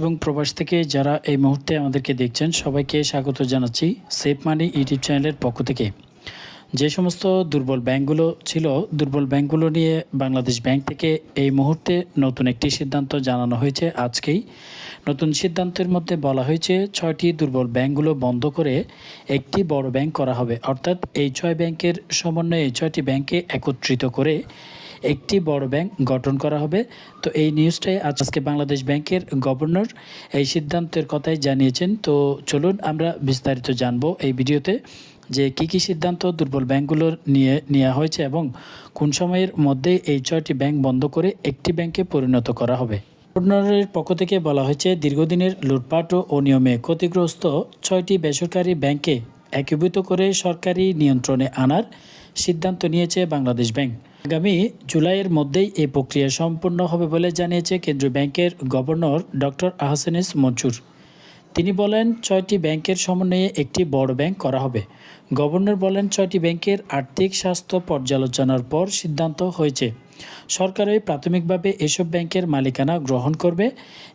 এবং প্রবাস থেকে যারা এই মুহূর্তে আমাদেরকে দেখছেন, সবাইকে স্বাগত জানাচ্ছি সেফ মানি ইউটিউব চ্যানেলের পক্ষ থেকে। যে সমস্ত দুর্বল ব্যাংকগুলো ছিল, দুর্বল ব্যাংকগুলো নিয়ে বাংলাদেশ ব্যাংক থেকে এই মুহূর্তে নতুন একটি সিদ্ধান্ত জানানো হয়েছে আজকেই। নতুন সিদ্ধান্তের মধ্যে বলা হয়েছে, ছয়টি দুর্বল ব্যাংকগুলো বন্ধ করে একটি বড় ব্যাংক করা হবে। অর্থাৎ এই ছয় ব্যাংকের সমন্বয়ে ছয়টি ব্যাংকে একত্রিত করে একটি বড় ব্যাংক গঠন করা হবে। তো এই নিউজটাই আজকে বাংলাদেশ ব্যাংকের গভর্নর এই সিদ্ধান্তের কথাই জানিয়েছেন। তো চলুন আমরা বিস্তারিত জানব এই ভিডিওতে যে কি কি সিদ্ধান্ত দুর্বল ব্যাংকগুলোর নিয়ে নেওয়া হয়েছে এবং কোন সময়ের মধ্যে এই ছয়টি ব্যাংক বন্ধ করে একটি ব্যাংকে পরিণত করা হবে। গভর্নরের পক্ষ থেকে বলা হয়েছে, দীর্ঘদিনের লুটপাট ও অনিয়মে ক্ষতিগ্রস্ত ছয়টি বেসরকারি ব্যাংকে একীভূত করে সরকারি নিয়ন্ত্রণে আনার সিদ্ধান্ত নিয়েছে বাংলাদেশ ব্যাংক। আগামী জুলাইয়ের মধ্যেই এই প্রক্রিয়া সম্পূর্ণ হবে বলে জানিয়েছে কেন্দ্রীয় ব্যাংকের গভর্নর ডক্টর আহসানিস মনসুর। তিনি বলেন, ছয়টি ব্যাংকের সমন্বয়ে একটি বড় ব্যাংক করা হবে। গভর্নর বলেন, ছয়টি ব্যাংকের আর্থিক স্বাস্থ্য পর্যালোচনার পর সিদ্ধান্ত হয়েছে। সরকারই প্রাথমিকভাবে এসব ব্যাংকের মালিকানা গ্রহণ করবে।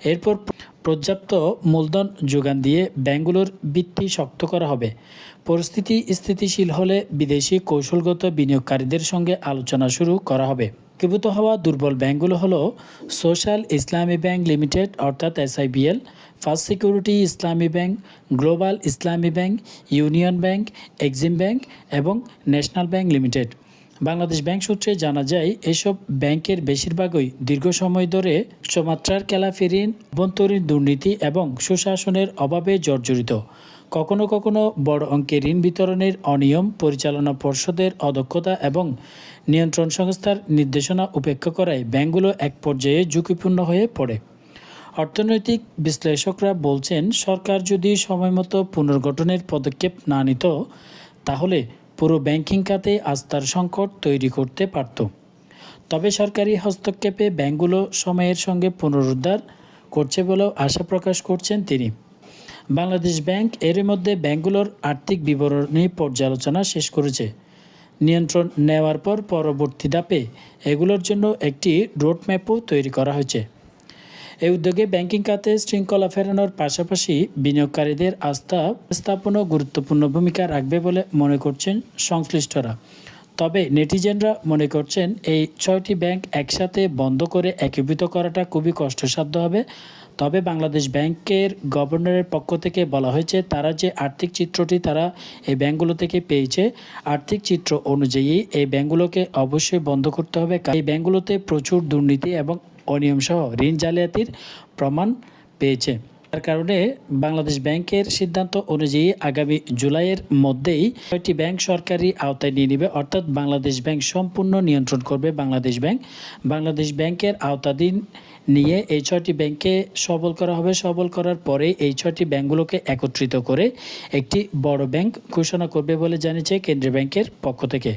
এরপর পর্যাপ্ত মূলধন যোগান দিয়ে ব্যাংকগুলোর ভিত্তি শক্ত করা হবে। পরিস্থিতি স্থিতিশীল হলে বিদেশি কৌশলগত বিনিয়োগকারীদের সঙ্গে আলোচনা শুরু করা হবে। একীভূত হওয়া দুর্বল ব্যাংকগুলো হলো সোশ্যাল ইসলামী ব্যাংক লিমিটেড, অর্থাৎ SIBL, first security Islami bank, global Islami bank, union bank, exim bank এবং national bank limited. Bangladesh bank সূত্রে জানা যায়, এসব ব্যাংকের বেশিরভাগই দীর্ঘ সময় ধরে উচ্চমাত্রার খেলাফেরিন অভ্যন্তরীণ দুর্নীতি এবং সুশাসনের অভাবে জর্জরিত। কখনো কখনো বড় অঙ্কের ঋণ বিতরণের অনিয়ম পরিচালনা পর্ষদের অদক্ষতা এবং নিয়ন্ত্রণ সংস্থার নির্দেশনা উপেক্ষা করায় ব্যাংকগুলো এক পর্যায়ে ঝুঁকিপূর্ণ হয়ে পড়ে। অর্থনৈতিক বিশ্লেষকরা বলছেন, সরকার যদি সময়মতো পুনর্গঠনের পদক্ষেপ না নিত, তাহলে পুরো ব্যাংকিং খাতে আস্থার সংকট তৈরি করতে পারত। তবে সরকারি হস্তক্ষেপে ব্যাংকগুলো সময়ের সঙ্গে পুনরুদ্ধার করছে বলেও আশা প্রকাশ করছেন তিনি। বাংলাদেশ ব্যাংক এর মধ্যে ব্যাংকগুলোর আর্থিক বিবরণী পর্যালোচনা শেষ করেছে। নিয়ন্ত্রণ নেওয়ার পর পরবর্তী ধাপে এগুলোর জন্য একটি রোডম্যাপও তৈরি করা হয়েছে। এই উদ্যোগে ব্যাংকিং খাতে শৃঙ্খলা ফেরানোর পাশাপাশি বিনিয়োগকারীদের আস্থা স্থাপনও গুরুত্বপূর্ণ ভূমিকা রাখবে বলে মনে করছেন সংশ্লিষ্টরা। তবে নেটিজেনরা মনে করছেন, এই ছয়টি ব্যাংক একসাথে বন্ধ করে একীভূত করাটা খুবই কষ্টসাধ্য হবে। তবে বাংলাদেশ ব্যাংকের গভর্নরের পক্ষ থেকে বলা হয়েছে, তারা যে আর্থিক চিত্রটি তারা এই ব্যাংকগুলো থেকে পেয়েছে, আর্থিক চিত্র অনুযায়ী এই ব্যাংকগুলোকে অবশ্যই বন্ধ করতে হবে। এই ব্যাংকগুলোতে প্রচুর দুর্নীতি এবং অনিয়ম সহ ঋণ জালিয়াতির প্রমাণ পেয়েছে। তার কারণে বাংলাদেশ ব্যাংকের সিদ্ধান্ত অনুযায়ী আগামী জুলাইয়ের মধ্যেই ছয়টি ব্যাংক সরকারি আওতায় নিয়ে নেবে। অর্থাৎ বাংলাদেশ ব্যাংক সম্পূর্ণ নিয়ন্ত্রণ করবে বাংলাদেশ ব্যাংক। বাংলাদেশ ব্যাংকের আওতাধীন নিয়ে এই ছয়টি ব্যাংকে সবল করা হবে। সবল করার পরে এই ছয়টি ব্যাংকগুলোকে একত্রিত করে একটি বড় ব্যাংক ঘোষণা করবে বলে জানিয়েছে কেন্দ্রীয় ব্যাংকের পক্ষ থেকে।